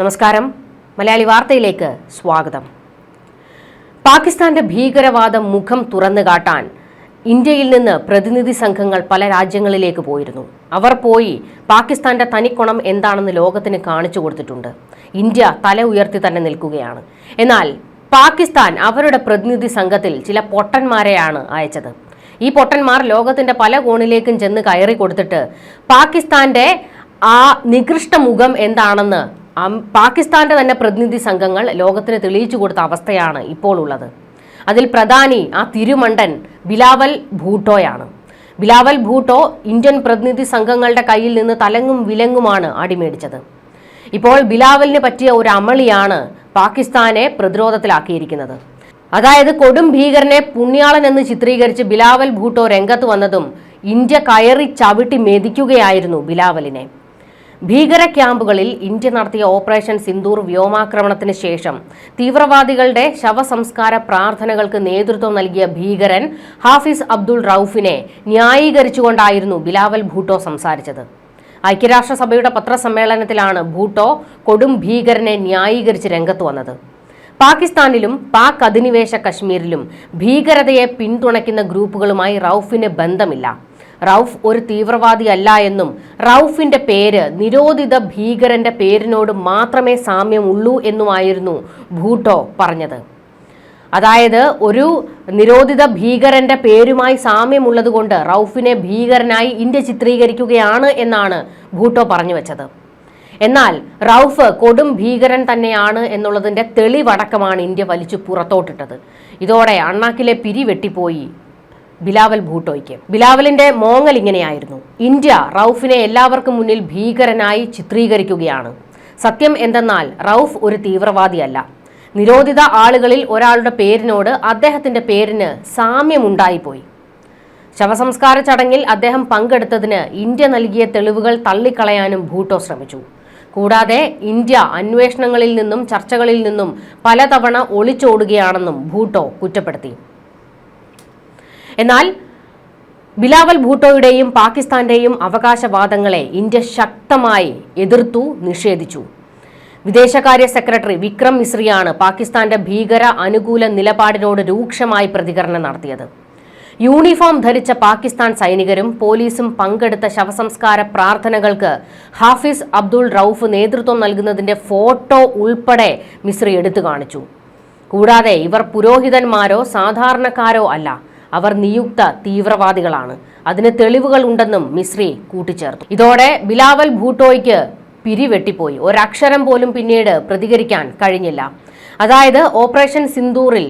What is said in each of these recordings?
നമസ്കാരം. മലയാളി വാർത്തയിലേക്ക് സ്വാഗതം. പാകിസ്ഥാന്റെ ഭീകരവാദം മുഖം തുറന്നു കാട്ടാൻ ഇന്ത്യയിൽ നിന്ന് പ്രതിനിധി സംഘങ്ങൾ പല രാജ്യങ്ങളിലേക്ക് പോയിരുന്നു. അവർ പോയി പാകിസ്ഥാന്റെ തനിക്കുണം എന്താണെന്ന് ലോകത്തിന് കാണിച്ചു കൊടുത്തിട്ടുണ്ട്. ഇന്ത്യ തല ഉയർത്തി തന്നെ നിൽക്കുകയാണ്. എന്നാൽ പാകിസ്ഥാൻ അവരുടെ പ്രതിനിധി സംഘത്തിൽ ചില പൊട്ടന്മാരെയാണ് അയച്ചത്. ഈ പൊട്ടന്മാർ ലോകത്തിന്റെ പല കോണിലേക്കും ചെന്ന് കയറി കൊടുത്തിട്ട് പാകിസ്ഥാന്റെ ആ നികൃഷ്ട മുഖം എന്താണെന്ന് പാകിസ്ഥാന്റെ തന്നെ പ്രതിനിധി സംഘങ്ങൾ ലോകത്തിന് തെളിയിച്ചു കൊടുത്ത അവസ്ഥയാണ് ഇപ്പോൾ ഉള്ളത്. അതിൽ പ്രധാനി ആ തിരുമണ്ടൻ ബിലാവൽ ഭൂട്ടോയാണ്. ബിലാവൽ ഭൂട്ടോ ഇന്ത്യൻ പ്രതിനിധി സംഘങ്ങളുടെ കയ്യിൽ നിന്ന് തലങ്ങും വിലങ്ങുമാണ് അടിമേടിച്ചത്. ഇപ്പോൾ ബിലാവലിന് പറ്റിയ ഒരു അമളിയാണ് പാകിസ്ഥാനെ പ്രതിരോധത്തിലാക്കിയിരിക്കുന്നത്. അതായത് കൊടും ഭീകരനെ പുണ്യാളൻ എന്ന് ചിത്രീകരിച്ച് ബിലാവൽ ഭൂട്ടോ രംഗത്ത് വന്നതും ഇന്ത്യ കയറി ചവിട്ടി മെതിക്കുകയായിരുന്നു ബിലാവലിനെ. ഭീകര ക്യാമ്പുകളിൽ ഇന്ത്യ നടത്തിയ ഓപ്പറേഷൻ സിന്ദൂർ വ്യോമാക്രമണത്തിന് ശേഷം തീവ്രവാദികളുടെ ശവസംസ്കാര പ്രാർത്ഥനകൾക്ക് നേതൃത്വം നൽകിയ ഭീകരൻ ഹാഫിസ് അബ്ദുൾ റൌഫിനെ ന്യായീകരിച്ചുകൊണ്ടായിരുന്നു ബിലാവൽ ഭൂട്ടോ സംസാരിച്ചത്. ഐക്യരാഷ്ട്രസഭയുടെ പത്രസമ്മേളനത്തിലാണ് ഭൂട്ടോ കൊടും ഭീകരനെ ന്യായീകരിച്ച് രംഗത്ത് വന്നത്. പാകിസ്ഥാനിലും പാക് അധിനിവേശ കശ്മീരിലും ഭീകരതയെ പിന്തുണയ്ക്കുന്ന ഗ്രൂപ്പുകളുമായി റൌഫിന് ബന്ധമില്ല. റൌഫ് ഒരു തീവ്രവാദിയല്ല എന്നും റൌഫിന്റെ പേര് നിരോധിത ഭീകരന്റെ പേരിനോട് മാത്രമേ സാമ്യമുള്ളൂ എന്നുമായിരുന്നു ഭൂട്ടോ പറഞ്ഞത്. അതായത് ഒരു നിരോധിത ഭീകരന്റെ പേരുമായി സാമ്യമുള്ളത് കൊണ്ട് റൌഫിനെ ഭീകരനായി ഇന്ത്യ ചിത്രീകരിക്കുകയാണ് എന്നാണ് ഭൂട്ടോ പറഞ്ഞു വെച്ചത്. എന്നാൽ റൌഫ് കൊടും ഭീകരൻ തന്നെയാണ് എന്നുള്ളതിന്റെ തെളിവടക്കമാണ് ഇന്ത്യ വലിച്ചു പുറത്തോട്ടിട്ടത്. ഇതോടെ അണ്ണാക്കിലെ പിരി വെട്ടിപ്പോയി. ബിലാവൽ ഭൂട്ടോയ്ക്ക്. ബിലാവലിന്റെ മോങ്ങൽ ഇങ്ങനെയായിരുന്നു. ഇന്ത്യ റൌഫിനെ എല്ലാവർക്കും മുന്നിൽ ഭീകരനായി ചിത്രീകരിക്കുകയാണ്. സത്യം എന്തെന്നാൽ റൌഫ് ഒരു തീവ്രവാദിയല്ല. നിരോധിത ആളുകളിൽ ഒരാളുടെ പേരിനോട് അദ്ദേഹത്തിന്റെ പേരിന് സാമ്യമുണ്ടായിപ്പോയി. ശവസംസ്കാര ചടങ്ങിൽ അദ്ദേഹം പങ്കെടുത്തതിന് ഇന്ത്യ നൽകിയ തെളിവുകൾ തള്ളിക്കളയാനും ഭൂട്ടോ ശ്രമിച്ചു. കൂടാതെ ഇന്ത്യ അന്വേഷണങ്ങളിൽ നിന്നും ചർച്ചകളിൽ നിന്നും പലതവണ ഒളിച്ചോടുകയാണെന്നും ഭൂട്ടോ കുറ്റപ്പെടുത്തി. എന്നാൽ ബിലാവൽ ഭൂട്ടോയുടെയും പാകിസ്ഥാന്റെയും അവകാശവാദങ്ങളെ ഇന്ത്യ ശക്തമായി എതിർത്തു നിഷേധിച്ചു. വിദേശകാര്യ സെക്രട്ടറി വിക്രം മിശ്രിയാണ് പാകിസ്ഥാന്റെ ഭീകര അനുകൂല നിലപാടിനോട് രൂക്ഷമായി പ്രതികരണം നടത്തിയത്. യൂണിഫോം ധരിച്ച പാകിസ്ഥാൻ സൈനികരും പോലീസും പങ്കെടുത്ത ശവസംസ്കാര പ്രാർത്ഥനകൾക്ക് ഹാഫിസ് അബ്ദുൾ റൌഫ് നേതൃത്വം നൽകുന്നതിന്റെ ഫോട്ടോ ഉൾപ്പെടെ മിശ്രി എടുത്തു കാണിച്ചു. കൂടാതെ ഇവർ പുരോഹിതന്മാരോ സാധാരണക്കാരോ അല്ല അവർ നിയുക്ത തീവ്രവാദികളാണ്. അതിന് തെളിവുകൾ ഉണ്ടെന്നും മിശ്രി കൂട്ടിച്ചേർത്തു. ഇതോടെ ബിലാവൽ ഭൂട്ടോയ്ക്ക് പിരിവെട്ടിപ്പോയി. ഒരക്ഷരം പോലും പിന്നീട് പ്രതികരിക്കാൻ കഴിഞ്ഞില്ല. അതായത് ഓപ്പറേഷൻ സിന്ദൂറിൽ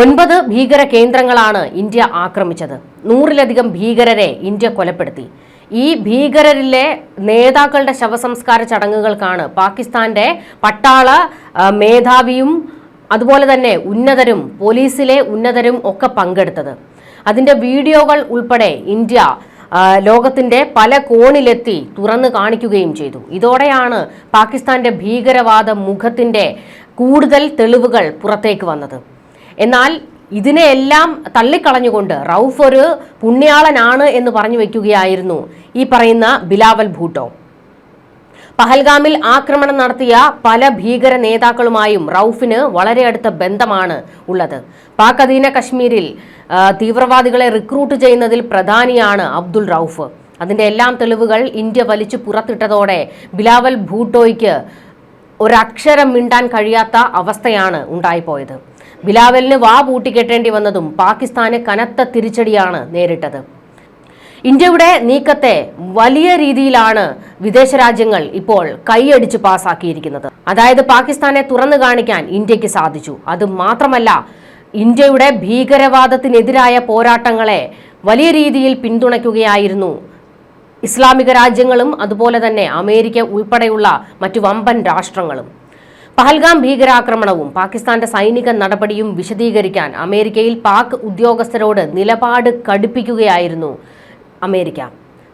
ഒൻപത് ഭീകര കേന്ദ്രങ്ങളാണ് ഇന്ത്യ ആക്രമിച്ചത്. നൂറിലധികം ഭീകരരെ ഇന്ത്യ കൊലപ്പെടുത്തി. ഈ ഭീകരരിലെ നേതാക്കളുടെ ശവസംസ്കാര ചടങ്ങുകൾക്കാണ് പാകിസ്ഥാന്റെ പട്ടാള മേധാവിയും അതുപോലെ തന്നെ ഉന്നതരും പോലീസിലെ ഉന്നതരും ഒക്കെ പങ്കെടുത്തത്. അതിന്റെ വീഡിയോകൾ ഉൾപ്പെടെ ഇന്ത്യ ലോകത്തിന്റെ പല കോണിലെത്തി തുറന്നു കാണിക്കുകയും ചെയ്തു. ഇതോടെയാണ് പാകിസ്ഥാന്റെ ഭീകരവാദ മുഖത്തിന്റെ കൂടുതൽ തെളിവുകൾ പുറത്തേക്ക് വന്നത്. എന്നാൽ ഇതിനെയെല്ലാം തള്ളിക്കളഞ്ഞുകൊണ്ട് റൌഫ് ഒരു പുണ്യാളനാണ് എന്ന് പറഞ്ഞു വെക്കുകയായിരുന്നു ഈ പറയുന്ന ബിലാവൽ ഭൂട്ടോ. പഹൽഗാമിൽ ആക്രമണം നടത്തിയ പല ഭീകര നേതാക്കളുമായും റൌഫിന് വളരെ അടുത്ത ബന്ധമാണ് ഉള്ളത്. പാക് അധീന കശ്മീരിൽ തീവ്രവാദികളെ റിക്രൂട്ട് ചെയ്യുന്നതിൽ പ്രധാനിയാണ് അബ്ദുൾ റൌഫ്. അതിന്റെ എല്ലാം തെളിവുകൾ ഇന്ത്യ വലിച്ചു പുറത്തിട്ടതോടെ ബിലാവൽ ഭൂട്ടോയ്ക്ക് ഒരക്ഷരം മിണ്ടാൻ കഴിയാത്ത അവസ്ഥയാണ് ഉണ്ടായിപ്പോയത്. ബിലാവലിന് വാ പൂട്ടിക്കെട്ടേണ്ടി വന്നതും പാകിസ്ഥാന് കനത്ത തിരിച്ചടിയാണ് നേരിട്ടത്. ഇന്ത്യയുടെ നീക്കത്തെ വലിയ രീതിയിലാണ് വിദേശ രാജ്യങ്ങൾ ഇപ്പോൾ കൈയടിച്ച് പാസാക്കിയിരിക്കുന്നത്. അതായത് പാകിസ്ഥാനെ തുറന്നു കാണിക്കാൻ ഇന്ത്യയ്ക്ക് സാധിച്ചു. അത് മാത്രമല്ല ഇന്ത്യയുടെ ഭീകരവാദത്തിനെതിരായ പോരാട്ടങ്ങളെ വലിയ രീതിയിൽ പിന്തുണയ്ക്കുകയായിരുന്നു ഇസ്ലാമിക രാജ്യങ്ങളും അതുപോലെ തന്നെ അമേരിക്ക ഉൾപ്പെടെയുള്ള മറ്റു വമ്പൻ രാഷ്ട്രങ്ങളും. പഹൽഗാം ഭീകരാക്രമണവും പാകിസ്ഥാന്റെ സൈനിക നടപടിയും വിശദീകരിക്കാൻ അമേരിക്കയിൽ പാക് ഉദ്യോഗസ്ഥരോട് നിലപാട് കടുപ്പിക്കുകയായിരുന്നു അമേരിക്ക.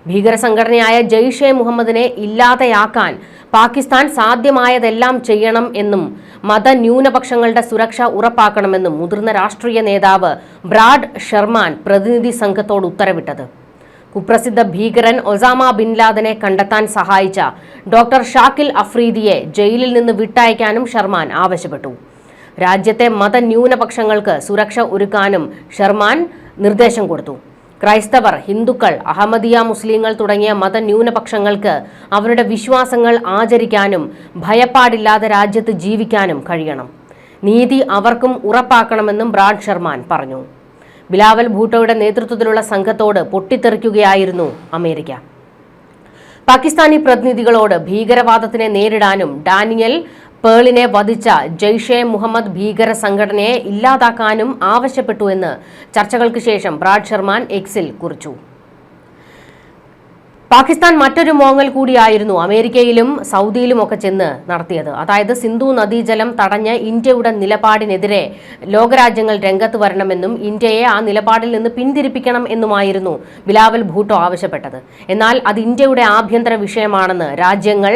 ഭീകര സംഘടനയായ ജെയ്ഷെ മുഹമ്മദിനെ ഇല്ലാതെയാക്കാൻ പാകിസ്ഥാൻ സാധ്യമായതെല്ലാം ചെയ്യണം എന്നും മതന്യൂനപക്ഷങ്ങളുടെ സുരക്ഷ ഉറപ്പാക്കണമെന്നും മുതിർന്ന രാഷ്ട്രീയ നേതാവ് ബ്രാഡ് ഷെർമാൻ പ്രതിനിധി സംഘത്തോട് ഉത്തരവിട്ടത്. കുപ്രസിദ്ധ ഭീകരൻ ഒസാമ ബിൻ ലാദനെ കണ്ടെത്താൻ സഹായിച്ച ഡോക്ടർ ഷാക്കിൽ അഫ്രീദിയെ ജയിലിൽ നിന്ന് വിട്ടയക്കാനും ഷർമാൻ ആവശ്യപ്പെട്ടു. രാജ്യത്തെ മതന്യൂനപക്ഷങ്ങൾക്ക് സുരക്ഷ ഒരുക്കാനും ഷർമാൻ നിർദ്ദേശം കൊടുത്തു. ക്രൈസ്തവർ ഹിന്ദുക്കൾ അഹമ്മദിയ മുസ്ലിങ്ങൾ തുടങ്ങിയ മതന്യൂനപക്ഷങ്ങൾക്ക് അവരുടെ വിശ്വാസങ്ങൾ ആചരിക്കാനും ഭയപ്പാടില്ലാതെ രാജ്യത്ത് ജീവിക്കാനും കഴിയണം. നീതി അവർക്കും ഉറപ്പാക്കണമെന്നും ബ്രാഡ് ഷർമാൻ പറഞ്ഞു. ബിലാവൽ ഭൂട്ടോയുടെ നേതൃത്വത്തിലുള്ള സംഘത്തോട് പൊട്ടിത്തെറിക്കുകയായിരുന്നു അമേരിക്ക. പാകിസ്ഥാനി പ്രതിനിധികളോട് ഭീകരവാദത്തിനെ നേരിടാനും ഡാനിയൽ പേളിനെ വധിച്ച ജെയ്ഷെ മുഹമ്മദ് ഭീകര സംഘടനയെ ഇല്ലാതാക്കാനും ആവശ്യപ്പെട്ടു എന്ന് ചർച്ചകൾക്ക് ശേഷം ബ്രാഡ് ഷർമാൻ എക്സിൽ കുറിച്ചു. പാകിസ്ഥാൻ മറ്റൊരു മോങ്ങൽ കൂടിയായിരുന്നു അമേരിക്കയിലും സൗദിയിലും ഒക്കെ ചെന്ന് നടത്തിയത്. അതായത് സിന്ധു നദീജലം തടഞ്ഞ ഇന്ത്യയുടെ നിലപാടിനെതിരെ ലോകരാജ്യങ്ങൾ രംഗത്ത് വരണമെന്നും ഇന്ത്യയെ ആ നിലപാടിൽ നിന്ന് പിന്തിരിപ്പിക്കണം എന്നുമായിരുന്നു ബിലാവൽ ഭൂട്ടോ ആവശ്യപ്പെട്ടത്. എന്നാൽ അത് ഇന്ത്യയുടെ ആഭ്യന്തര വിഷയമാണെന്ന് രാജ്യങ്ങൾ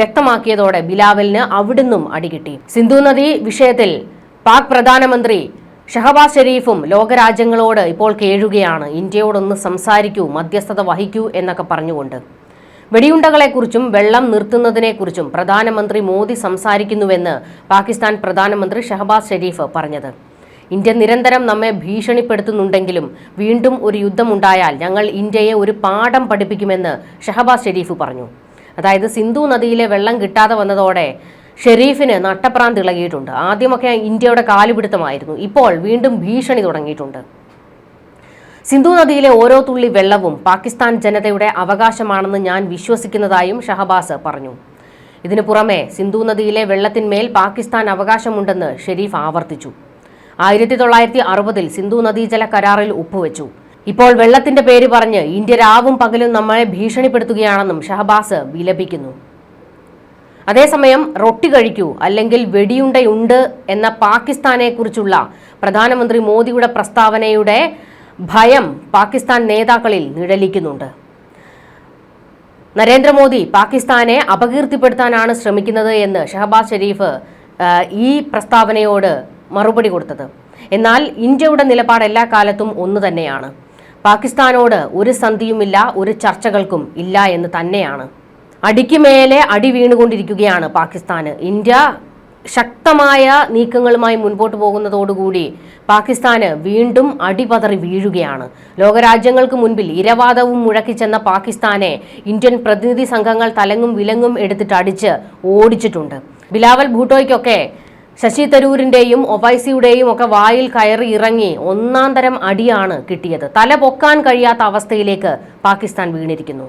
വ്യക്തമാക്കിയതോടെ ബിലാവലിന് അവിടുന്നും അടികിട്ടി. സിന്ധു നദി വിഷയത്തിൽ പാക് പ്രധാനമന്ത്രി ഷഹബാസ് ഷെരീഫും ലോകരാജ്യങ്ങളോട് ഇപ്പോൾ കേഴുകയാണ്. ഇന്ത്യയോടൊന്ന് സംസാരിക്കൂ മധ്യസ്ഥത വഹിക്കൂ എന്നൊക്കെ പറഞ്ഞുകൊണ്ട്. വെടിയുണ്ടകളെക്കുറിച്ചും വെള്ളം നിർത്തുന്നതിനെക്കുറിച്ചും പ്രധാനമന്ത്രി മോദി സംസാരിക്കുന്നുവെന്ന് പാകിസ്ഥാൻ പ്രധാനമന്ത്രി ഷഹബാസ് ഷെരീഫ് പറഞ്ഞത്. ഇന്ത്യ നിരന്തരം നമ്മെ ഭീഷണിപ്പെടുത്തുന്നുണ്ടെങ്കിലും വീണ്ടും ഒരു യുദ്ധമുണ്ടായാൽ ഞങ്ങൾ ഇന്ത്യയെ ഒരു പാഠം പഠിപ്പിക്കുമെന്ന് ഷഹബാസ് ഷെരീഫ് പറഞ്ഞു. അതായത് സിന്ധു നദിയിലെ വെള്ളം കിട്ടാതെ വന്നതോടെ ഷെരീഫിന് നട്ടപ്രാന്ത് ഇളകിയിട്ടുണ്ട്. ആദ്യമൊക്കെ ഇന്ത്യയുടെ കാലുപിടുത്തമായിരുന്നു. ഇപ്പോൾ വീണ്ടും ഭീഷണി തുടങ്ങിയിട്ടുണ്ട്. സിന്ധു നദിയിലെ ഓരോ തുള്ളി വെള്ളവും പാകിസ്ഥാൻ ജനതയുടെ അവകാശമാണെന്ന് ഞാൻ വിശ്വസിക്കുന്നതായും ഷഹബാസ് പറഞ്ഞു. ഇതിനു പുറമെ സിന്ധു നദിയിലെ വെള്ളത്തിന്മേൽ പാകിസ്ഥാൻ അവകാശമുണ്ടെന്ന് ഷെരീഫ് ആവർത്തിച്ചു. ആയിരത്തി തൊള്ളായിരത്തി അറുപതിൽ സിന്ധു നദീജല കരാറിൽ ഒപ്പുവെച്ചു. ഇപ്പോൾ വെള്ളത്തിന്റെ പേര് പറഞ്ഞ് ഇന്ത്യ രാവും പകലും നമ്മളെ ഭീഷണിപ്പെടുത്തുകയാണെന്നും ഷഹബാസ് വിലപിക്കുന്നു. അതേസമയം റൊട്ടി കഴിക്കൂ അല്ലെങ്കിൽ വെടിയുണ്ടയുണ്ട് എന്ന പാകിസ്ഥാനെ കുറിച്ചുള്ള പ്രധാനമന്ത്രി മോദിയുടെ പ്രസ്താവനയുടെ ഭയം പാകിസ്ഥാൻ നേതാക്കളിൽ നിഴലിക്കുന്നുണ്ട്. നരേന്ദ്രമോദി പാകിസ്ഥാനെ അപകീർത്തിപ്പെടുത്താനാണ് ശ്രമിക്കുന്നത് എന്ന് ഷഹബാസ് ഷെരീഫ് ഈ പ്രസ്താവനയോട് മറുപടി കൊടുത്തത്. എന്നാൽ ഇന്ത്യയുടെ നിലപാട് എല്ലാ കാലത്തും ഒന്ന് തന്നെയാണ്. പാകിസ്ഥാനോട് ഒരു സന്ധിയുമില്ല ഒരു ചർച്ചകൾക്കും ഇല്ല എന്ന് തന്നെയാണ്. അടിക്ക് മേലെ അടി വീണുകൊണ്ടിരിക്കുകയാണ് പാകിസ്ഥാന്. ഇന്ത്യ ശക്തമായ നീക്കങ്ങളുമായി മുൻപോട്ട് പോകുന്നതോടുകൂടി പാകിസ്ഥാന് വീണ്ടും അടിപതറി വീഴുകയാണ്. ലോകരാജ്യങ്ങൾക്ക് മുൻപിൽ ഇരവാദവും മുഴക്കിച്ചെന്ന പാകിസ്ഥാനെ ഇന്ത്യൻ പ്രതിനിധി സംഘങ്ങൾ തലങ്ങും വിലങ്ങും എടുത്തിട്ട് അടിച്ച് ഓടിച്ചിട്ടുണ്ട്. ബിലാവൽ ഭൂട്ടോയ്ക്കൊക്കെ ശശി തരൂരിന്റെയും ഒവൈസിയുടെയും ഒക്കെ വായിൽ കയറി ഇറങ്ങി ഒന്നാം തരം അടിയാണ് കിട്ടിയത്. തല പൊക്കാൻ കഴിയാത്ത അവസ്ഥയിലേക്ക് പാകിസ്ഥാൻ വീണിരിക്കുന്നു.